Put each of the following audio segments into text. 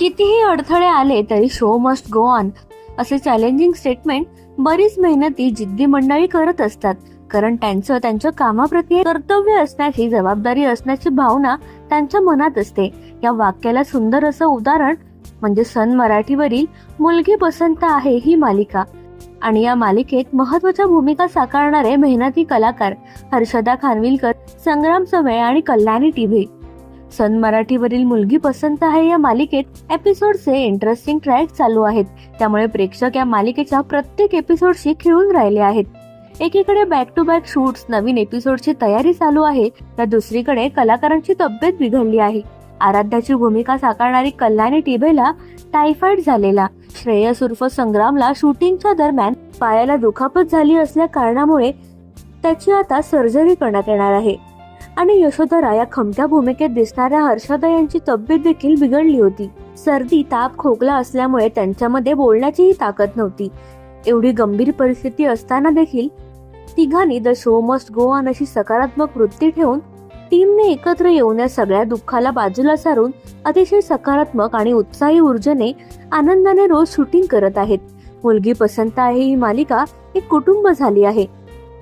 कितीही अडथळे आले तरी शो मस्ट गो ऑन असे चॅलेंजिंग स्टेटमेंट बरीच मेहनती जिद्दी मंडळी करत असतात. कारण त्यांचं त्यांच्या कामाप्रती कर्तव्य असण्याची जबाबदारी असण्याची भावना त्यांच्या मनात असते. या वाक्याला सुंदर असं उदाहरण म्हणजे सन मराठीवरील मुलगी पसंत आहे ही मालिका. आणि या मालिकेत महत्त्वाच्या भूमिका साकारणारे मेहनती कलाकार हर्षदा खानविलकर संग्राम सवय आणि कल्याणी टिभे सन मराठीवरील मुलगी पसंत आहे या मालिकेत एपिसोडचे इंटरेस्टिंग ट्रॅक चालू आहेत. त्यामुळे प्रेक्षक या मालिकेच्या प्रत्येक एपिसोडशी खेळून राहिले आहेत. एकीकडे बॅक टू बॅक शूट्स नवीन एपिसोडची तयारी चालू आहे तर दुसरीकडे कलाकारांची तब्येत बिघडली आहे. आराध्याची भूमिका साकारणारी कल्याणी टिबेला टायफॉइड झालेला. श्रेयस उर्फ संग्रामला शूटिंगच्या दरम्यान पायाला दुखापत झाली असल्या कारणामुळे त्याची आता सर्जरी करण्यात येणार आहे. आणि यशोधरा या खमक्या भूमिकेत दिसणाऱ्या हर्षदा यांची तब्येत देखील बिघडली होती. सर्दी ताप खोकला असल्यामुळे त्यांच्यामध्ये बोलण्याचीही ताकद नव्हती. एवढी गंभीर परिस्थिती असताना देखील तिघांनी the show must go on अशी सकारात्मक वृत्ती ठेवून टीमने एकत्र येऊन या सगळ्या दुःखाला बाजूला सारून अतिशय सकारात्मक आणि उत्साही ऊर्जेने आनंदाने रोज शूटिंग करत आहेत. मुलगी पसंत आहे ही मालिका एक कुटुंब झाली आहे.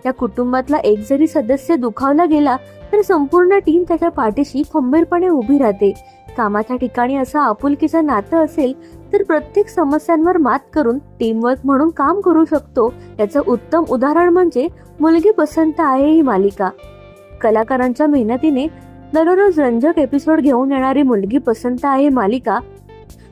या कुटुंबातला एक जरी सदस्य दुखावला गेला तर संपूर्ण टीम त्याच्या पाठीशी खंबीरपणे उभी राहते. कामाच्या ठिकाणी असं आपुलकीचं नातं असेल तर प्रत्येक समस्यांवर मात करून टीमवर्क म्हणून काम करू शकतो. याचं उत्तम उदाहरण म्हणजे मुलगी पसंत आहे ही मालिका. कलाकारांच्या मेहनतीने दररोज रंजक एपिसोड घेऊन येणारी मुलगी पसंत आहे मालिका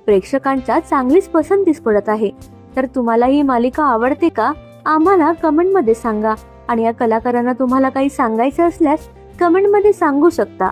प्रेक्षकांच्या चांगलीच पसंतीस पडत आहे. तर तुम्हाला ही मालिका आवडते का? आम्हाला कमेंटमध्ये सांगा. आणि या कलाकारांना तुम्हाला काही सांगायचं असल्यास कमेंटमध्ये सांगू शकता.